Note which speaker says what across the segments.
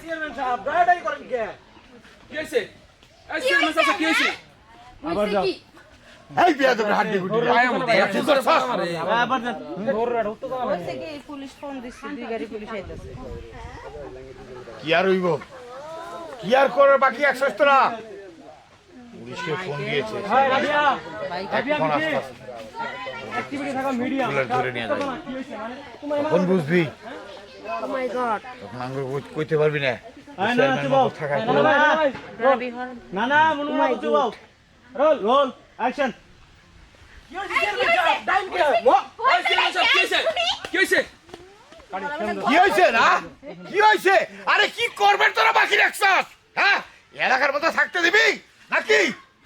Speaker 1: Chairman সাহেব করেন কে
Speaker 2: কি হয়েছে এই চেয়ারম্যান সাহেব কি হয়েছে
Speaker 1: আবার যাও
Speaker 3: এই বিয়া তোর হাড্ডি গুড্ডি তুই করছস?
Speaker 1: আবার যাও ধর রাড় তো করা
Speaker 4: বলছে কি পুলিশ ফোন দিচ্ছে দুই গাড়ি পুলিশ আইতাছে
Speaker 3: কি আর হইব কি আর করার বাকি একশো তোরা পুলিশকে ফোন দিয়েছে এখন বুঝবি তখন কইতে পারবি না
Speaker 1: না না মনে মনে রোল রোল অ্যাকশন
Speaker 2: কি হয়েছে
Speaker 3: না হয়েছে আরে কি করবেন তোরা বাকি রাখছস হ্যাঁ এলাকার মধ্যে থাকতে দিবি নাকি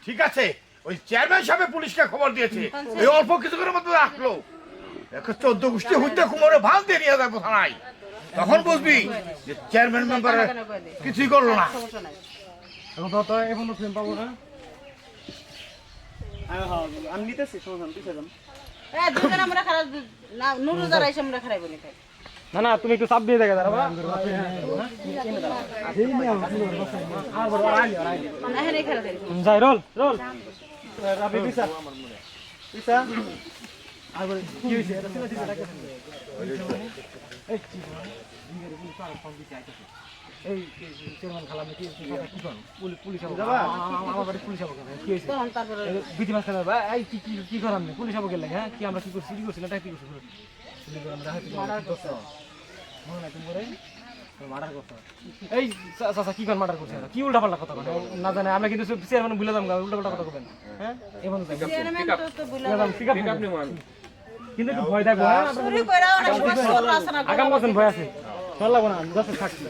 Speaker 3: ঠিক আছে ওই চেয়ারম্যান সাহেব পুলিশকে খবর দিয়েছে এই অল্প কিছুক্ষণের মধ্যে রাখল এখন চোদ্দ গোষ্ঠী হইতে কুমোরে ভালো দিয়ে নিয়ে যাব থানায় তখন বুঝবি যে চেয়ারম্যান মেম্বার কিছুই করল না।
Speaker 1: এখন তো তো এখন তো ফিল্ম পাবো না। হ্যাঁ হ্যাঁ আমি নিতেছি সমস্যা নেই পিছিয়ে যান।
Speaker 4: না
Speaker 1: না না তুমি একটু চাপ দিয়ে দেখে দাঁড়াবা। যাই রোল রোল। পিসা। পিসা। কি করেন পুলিশ পুলিশ আমার বাড়ি পুলিশ হবে কি হয়েছে
Speaker 4: তখন তারপরে
Speaker 1: বিধি মাস্টার ভাই এই কি কি কি করান পুলিশ হবে গেলে হ্যাঁ কি আমরা কি করছি কি করছি না কি করছি মনে এই চাচা কি কোন মার্ডার করছে কি উল্টা পাল্টা কথা বলে না জানে আমরা কিন্তু চেয়ারম্যান ভুলে যাম উল্টা পাল্টা কথা বলবেন হ্যাঁ এমন কিন্তু একটু ভয় থাকব হ্যাঁ আগাম বছর ভয় আছে। চল লাগবো না দশ থাকছি।